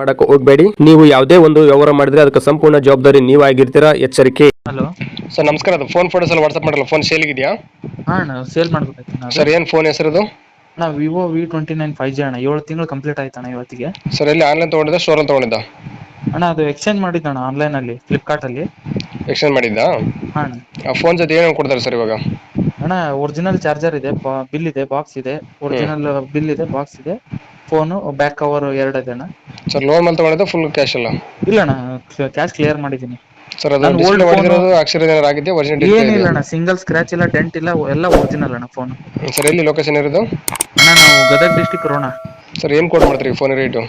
ಮಾಡಕ್ಕೆ ಹೋಗಬೇಡಿ. ನೀವು ಯಾವುದೇ ಒಂದು ವ್ಯವಹಾರ ಮಾಡಿದ್ರೆ ಅದಕ್ಕೆ ಸಂಪೂರ್ಣ ಜವಾಬ್ದಾರಿ ನೀವಾಗಿರ್ತೀರಾ? ಎಚ್ಚರಿಕೆ. ಹಲೋ. ಸರ್ ನಮಸ್ಕಾರ. ಅದು ಫೋನ್ ಫೋಟೋಸ್ ಎಲ್ಲ ವಾಟ್ಸ್ಆಪ್ ಮಾಡಲ್ಲ. ಫೋನ್ ಸೇಲ್ಗಿದೆಯಾ ಹಾಂ ಅಣ್ಣ ಸೇಲ್ ಮಾಡ್ಬೇಕಾಯ್ತು ಸರ್ ಏನ್ ಫೋನ್ ಹೆಸರದು? ಅಣ್ಣ Vivo V twenty nine five G ಅಣ್ಣ. ಏಳು ತಿಂಗಳು ಕಂಪ್ಲೀಟ್ ಆಯ್ತು ಅಣ್ಣ ಇವತ್ತಿಗೆ. ಸರ್ ಎಲ್ಲಿ ಆನ್ಲೈನ್ ತೊಗೊಂಡಿದ್ದ ಸ್ಟೋರಲ್ಲಿ ತೊಗೊಂಡಿದ್ದ? ಅಣ್ಣ ಅದು ಎಕ್ಸ್ಚೇಂಜ್ ಮಾಡಿದ್ದಣ್ಣ ಆನ್ಲೈನಲ್ಲಿ ಫ್ಲಿಪ್ಕಾರ್ಟಲ್ಲಿ. ಎಕ್ಸ್ಚೇಂಜ್ ಮಾಡಿದ್ದ? ಹಾ ಅಣ್ಣ. ಆ ಫೋನ್ ಜೊತೆ ಏನೇನು ಕೊಡ್ತಾರೆ ಸರ್ ಇವಾಗ? ಅಣ್ಣ ಒರಿಜಿನಲ್ ಚಾರ್ಜರ್ ಇದೆ ಬಿಲ್ ಇದೆ ಬಾಕ್ಸ್ ಇದೆ. ಒರಿಜಿನಲ್ ಬಿಲ್ ಇದೆ ಬಾಕ್ಸ್ ಇದೆ. ಫೋನು ಬ್ಯಾಕ್ ಕವರ್ ಎರಡು ಇದೆ ಅಣ್ಣ ಸರ್ ಲೋನ್ ಮೇಲೆ ತೊಗೊಂಡಿದ್ದ ಫುಲ್ ಕ್ಯಾಶ್ ಅಲ್ಲ. ಇಲ್ಲ ಅಣ್ಣ ಕ್ಯಾಶ್ ಕ್ಲಿಯರ್ ಮಾಡಿದ್ದೀನಿ. ಸರ್ ಅದು ನಾನು old ಡಿಸ್ಪ್ಲೇ ಹೊಡೆದಿರೋದು ಅಕ್ಷರ ಏನಾರು ಆಗಿದೆ ಒರಿಜಿನಲ್ ಏನಿಲ್ಲ ಅಣ್ಣ ಸಿಂಗಲ್ ಸ್ಕ್ರಾಚ್ ಇಲ್ಲ ಡೆಂಟ್ ಇಲ್ಲ ಎಲ್ಲ ಒರಿಜಿನಲ್ ಅಣ್ಣ ಫೋನ್ ಸರ್ ಎಲ್ಲಿ ಲೊಕೇಶನ್ ಇರೋದು? ಅಣ್ಣ ನಾವು ಗದಗ ಡಿಸ್ಟಿಕ್ ರೋಣ. ಸರ್ ಏನು ಕೊಡ್ ಮಾಡ್ತೀರಿ ಫೋನ್ ರೇಟು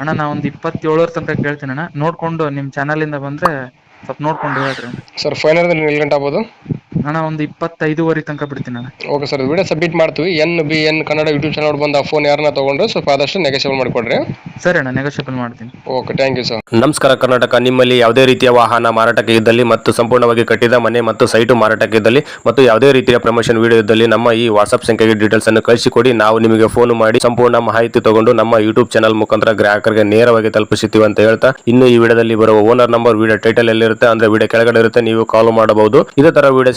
ಅಣ್ಣ ನಾ ಒಂದು ಇಪ್ಪತ್ತೇಳರ ತನಕ ಕೇಳ್ತೀನಿ ಅಣ್ಣ. ನೋಡ್ಕೊಂಡು ನಿಮ್ಮ ಚಾನಲಿಂದ ಬಂದ್ರೆ ಸ್ವಲ್ಪ ನೋಡ್ಕೊಂಡು ಹೇಳ್ರಿ. ಸರ್ ಫೈನಲ್ ಎಲ್ಲಿ ಗಂಟೆ ಆಗ್ಬೋದು? ಅಣ್ಣ ಒಂದು ಇಪ್ಪತ್ತೈದುವರೆ ತನಕ ಬಿಡ್ತೀನಿ ನಾನು ಓಕೆ ಸರ್ ವಿಡಿಯೋ ಸಬ್ಮಿಟ್ ಮಾಡ್ತೀವಿ. N B N Kannada YouTube channel ಬಂದು ಆ ಫೋನ್ ಯಾರನ್ನ ತೊಗೊಂಡ್ರೆ ಸ್ವಲ್ಪ ಆದಷ್ಟು ನೆಗೆಸಿಬಲ್ ಮಾಡಿಕೊಡ್ರಿ. ಸರಿ ಅಣ್ಣ ನೆಗೋಷಿಯಬಲ್ ಮಾಡ್ತೀನಿ. ಓಕೆ ಥ್ಯಾಂಕ್ ಯು ಸರ್ ನಮಸ್ಕಾರ ಕರ್ನಾಟಕ. ನಿಮ್ಮಲ್ಲಿ ಯಾವುದೇ ರೀತಿಯ ವಾಹನ ಮಾರಾಟಕ್ಕೆ ಇದ್ದಲ್ಲಿ ಮತ್ತು ಸಂಪೂರ್ಣವಾಗಿ ಕಟ್ಟಿದ ಮನೆ ಮತ್ತು ಸೈಟು ಮಾರಾಟಕ್ಕೆ ಇದ್ದಲ್ಲಿ ಮತ್ತು ಯಾವುದೇ ರೀತಿಯ ಪ್ರಮೋಷನ್ ವಿಡಿಯೋ ಇದ್ದಲ್ಲಿ ನಮ್ಮ ಈ ವಾಟ್ಸ್ಆಪ್ ಸಂಖ್ಯೆಗೆ ಡೀಟೇಲ್ಸ್ ಅನ್ನು ಕಳಿಸಿಕೊಡಿ. ನಾವು ನಿಮಗೆ ಫೋನ್ ಮಾಡಿ ಸಂಪೂರ್ಣ ಮಾಹಿತಿ ತಗೊಂಡು ನಮ್ಮ ಯೂಟ್ಯೂಬ್ ಚಾನಲ್ ಮುಖಾಂತರ ಗ್ರಾಹಕರಿಗೆ ನೇರವಾಗಿ ತಲುಪಿಸುತ್ತೀವಿ ಅಂತ ಹೇಳ್ತಾ ಇನ್ನು ಈ ವಿಡಿಯೋದಲ್ಲಿ ಬರುವ ಓನರ್ ನಂಬರ್ ವಿಡಿಯೋ ಟೈಟಲ್ ಎಲ್ಲಿರುತ್ತೆ ಅಂದ್ರೆ ವಿಡಿಯೋ ಕೆಳಗಡೆ ಇರುತ್ತೆ ನೀವು ಕಾಲ್ ಮಾಡಬಹುದು. ಇದೇ ತರ